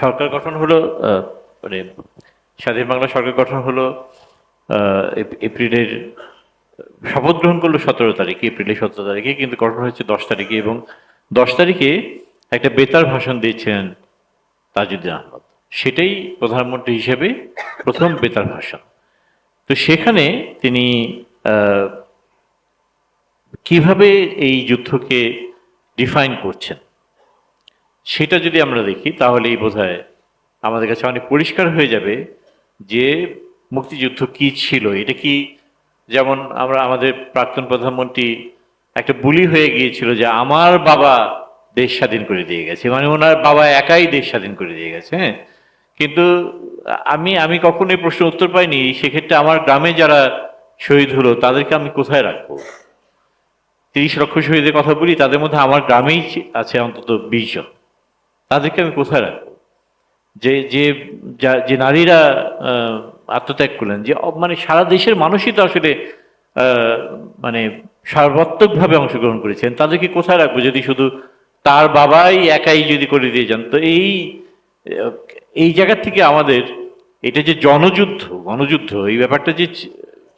সরকার গঠন হলো মানে স্বাধীন বাংলা সরকার গঠন হলো এপ্রিলের, শপথ গ্রহণ করল সতেরো তারিখে, এপ্রিলের সতেরো তারিখে, কিন্তু গঠন হয়েছে দশ তারিখে এবং দশ তারিখে একটা বেতার ভাষণ দিয়েছেন তাজুদ্দিন আহমদ। সেটাই প্রধানমন্ত্রী হিসেবে প্রথম বেতার ভাষণ। তো সেখানে তিনি কীভাবে এই যুদ্ধকে ডিফাইন করছেন? সেটা যদি আমরা দেখি, তাহলেই বোধহয় আমাদের কাছে অনেক পরিষ্কার হয়ে যাবে যে মুক্তিযুদ্ধ কি ছিল। এটা কি যেমন আমরা, আমাদের প্রাক্তন প্রধানমন্ত্রী একটা বুলি হয়ে গিয়েছিল যে, আমার বাবা দেশ স্বাধীন করে দিয়ে গেছে। মানে ওনার বাবা একাই দেশ স্বাধীন করে দিয়ে গেছে হ্যাঁ? কিন্তু আমি আমি কখনো এই প্রশ্ন উত্তর পাইনি। সেক্ষেত্রে আমার গ্রামে যারা শহীদ হলো, তাদেরকে আমি কোথায় রাখব? তিরিশ লক্ষ শহীদের কথা বলি, তাদের মধ্যে আমার গ্রামেই আছে অন্তত বিশ জন। তাদেরকে আমি কোথায় রাখব? যে যে যে নারীরা আত্মত্যাগ করলেন, যে মানে সারা দেশের মানুষই তো আসলে মানে সর্বাত্মকভাবে অংশগ্রহণ করেছেন, তাদেরকে কোথায় রাখব? যদি শুধু তার বাবাই একাই যদি করে দিয়ে যান, তো এই এই জায়গা থেকে আমাদের, এটা যে জনযুদ্ধ, গণযুদ্ধ, এই ব্যাপারটা যে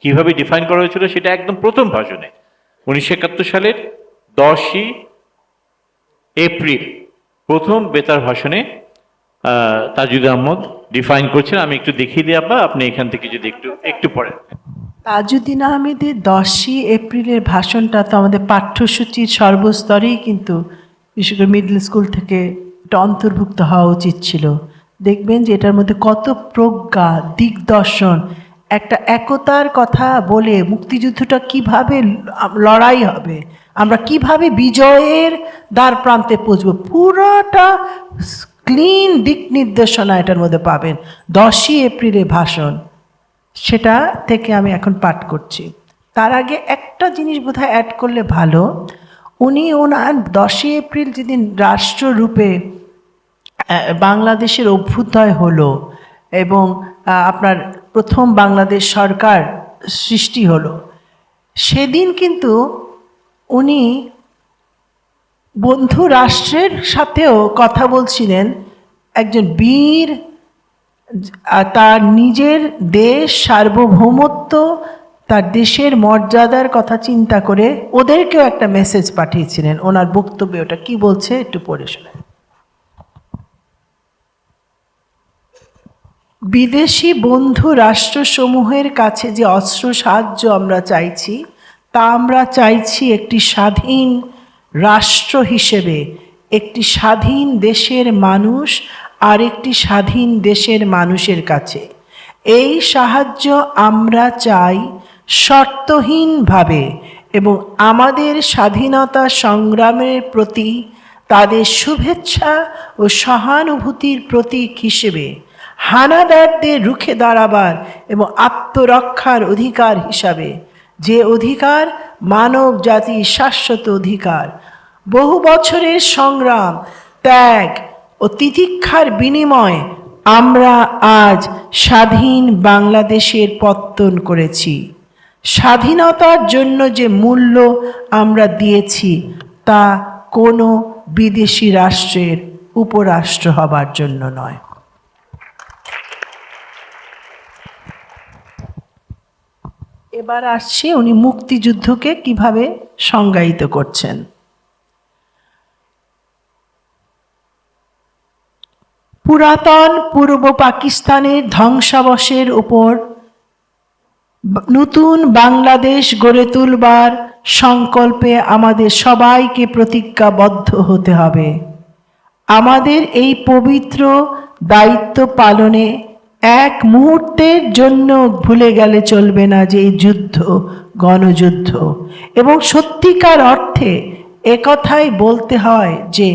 কীভাবে ডিফাইন করা হয়েছিল, সেটা একদম প্রথম ভাষণে। উনিশশো একাত্তর সালের দশই এপ্রিল প্রথম বেতার ভাষণে তাজুদ আহমদ ডিফাইন করছেন। আমি একটু দেখিয়ে দিই আপা আপনি এখান থেকে যদি একটু একটু পড়েন। তাজউদ্দিন আহমেদের দশই এপ্রিলের ভাষণটা তো আমাদের পাঠ্যসূচির সর্বস্তরেই কিন্তু, বিশেষ করে মিডল স্কুল থেকে অন্তর্ভুক্ত হওয়া উচিত ছিল। দেখবেন যে এটার মধ্যে কত প্রজ্ঞা, দিগদর্শন একটা একতার কথা বলে মুক্তিযুদ্ধটা কীভাবে লড়াই হবে, আমরা কীভাবে বিজয়ের দ্বার প্রান্তে পৌঁছবো, পুরোটা ক্লিন দিক নির্দেশনা এটার মধ্যে পাবেন। দশই এপ্রিলে ভাষণ, সেটা থেকে আমি এখন পাঠ করছি। তার আগে একটা জিনিস বোধহয় অ্যাড করলে ভালো, উনি ওনার দশই এপ্রিল যেদিন রাষ্ট্ররূপে বাংলাদেশের অভ্যুদয় হলো এবং আপনার প্রথম বাংলাদেশ সরকার সৃষ্টি হলো। সেদিন কিন্তু উনি বন্ধু রাষ্ট্রের সাথেও কথা বলছিলেন। একজন বীর তার নিজের দেশ, সার্বভৌমত্ব, তার দেশের মর্যাদার কথা চিন্তা করে ওদেরকেও একটা মেসেজ পাঠিয়েছিলেন। ওনার বক্তব্যে ওটা কি বলছে একটু পড়ে শোনেন। বিদেশি বন্ধু রাষ্ট্রসমূহের কাছে যে অস্ত্র সাহায্য আমরা চাইছি, তা আমরা চাইছি একটি স্বাধীন রাষ্ট্র হিসেবে, একটি স্বাধীন দেশের মানুষ আর একটি স্বাধীন দেশের মানুষের কাছে। এই সাহায্য আমরা চাই শর্তহীনভাবে এবং আমাদের স্বাধীনতা সংগ্রামের প্রতি তাদের শুভেচ্ছা ও সহানুভূতির প্রতীক হিসেবে। হানাদারদের রুখে দাঁড়াবার এবং আত্মরক্ষার অধিকার হিসাবে। যে অধিকার মানব জাতির শাশ্বত অধিকার। বহু বছরের সংগ্রাম, ত্যাগ ও তিতিক্ষার বিনিময়ে আমরা আজ স্বাধীন বাংলাদেশের পত্তন করেছি। স্বাধীনতার জন্য যে মূল্য আমরা দিয়েছি, তা কোনো বিদেশি রাষ্ট্রের উপরাষ্ট্র হবার জন্য নয়। এবার আসছি উনি মুক্তিযুদ্ধকে কীভাবে সংজ্ঞায়িত করছেন। পুরাতন পূর্ব পাকিস্তানের ধ্বংসাবশের উপর নতুন বাংলাদেশ গড়ে তুলবার সংকল্পে আমাদের সবাইকে প্রতিজ্ঞাবদ্ধ হতে হবে। আমাদের এই পবিত্র দায়িত্ব পালনে এক মুহূর্তের জন্য ভুলে গেলে চলবে না যে এই যুদ্ধ, গণযুদ্ধ। এবং সত্যিকার অর্থে একথাই বলতে হয় যে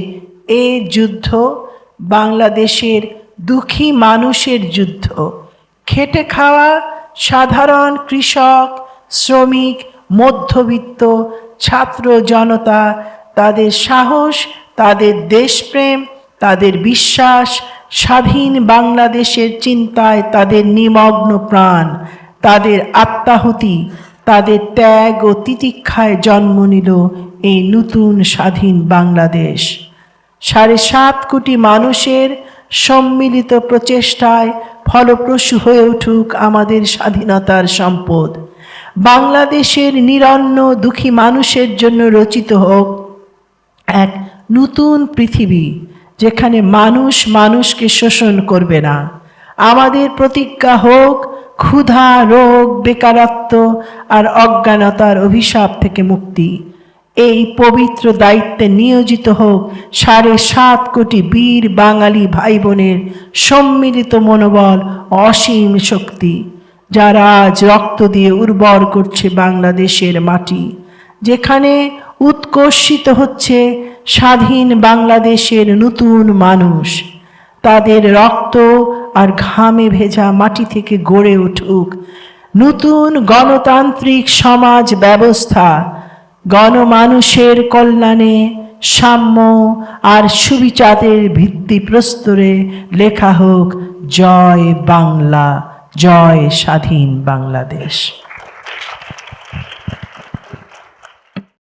এ যুদ্ধ বাংলাদেশের দুঃখী মানুষের যুদ্ধ। খেটে খাওয়া সাধারণ কৃষক, শ্রমিক, মধ্যবিত্ত, ছাত্র জনতা, তাদের সাহস, তাদের দেশপ্রেম, তাদের বিশ্বাস স্বাধীন বাংলাদেশের চিন্তায় তাদের নিমগ্ন প্রাণ, তাদের আত্মাহুতি, তাদের ত্যাগ ও তিতিক্ষায় জন্ম নিল এই নতুন স্বাধীন বাংলাদেশ। সাড়ে সাত কোটি মানুষের সম্মিলিত প্রচেষ্টায় ফলপ্রসূ হয়ে উঠুক আমাদের স্বাধীনতার সম্পদ। বাংলাদেশের নিরন্ন দুঃখী মানুষের জন্য রচিত হোক এক নতুন পৃথিবী। যেখানে মানুষ মানুষকে শোষণ করবে না। আমাদের প্রতিজ্ঞা হোক, ক্ষুধা, রোগ, বেকারত্ব আর অজ্ঞানতার অভিশাপ থেকে মুক্তি। এই পবিত্র দায়িত্বে নিয়োজিত হোক সাড়ে সাত কোটি বীর বাঙালি ভাই বোনের সম্মিলিত মনোবল অসীম শক্তি, যারা আজ রক্ত দিয়ে উর্বর করছে বাংলাদেশের মাটি। যেখানে উৎকর্ষিত হচ্ছে স্বাধীন বাংলাদেশের নতুন মানুষ। তাদের রক্ত আর ঘামে ভেজা মাটি থেকে গড়ে উঠুক নতুন গণতান্ত্রিক সমাজ ব্যবস্থা। গণমানুষের কল্যাণে সাম্য আর সুবিচারের ভিত্তি প্রস্তরে লেখা হোক, জয় বাংলা, জয় স্বাধীন বাংলাদেশ।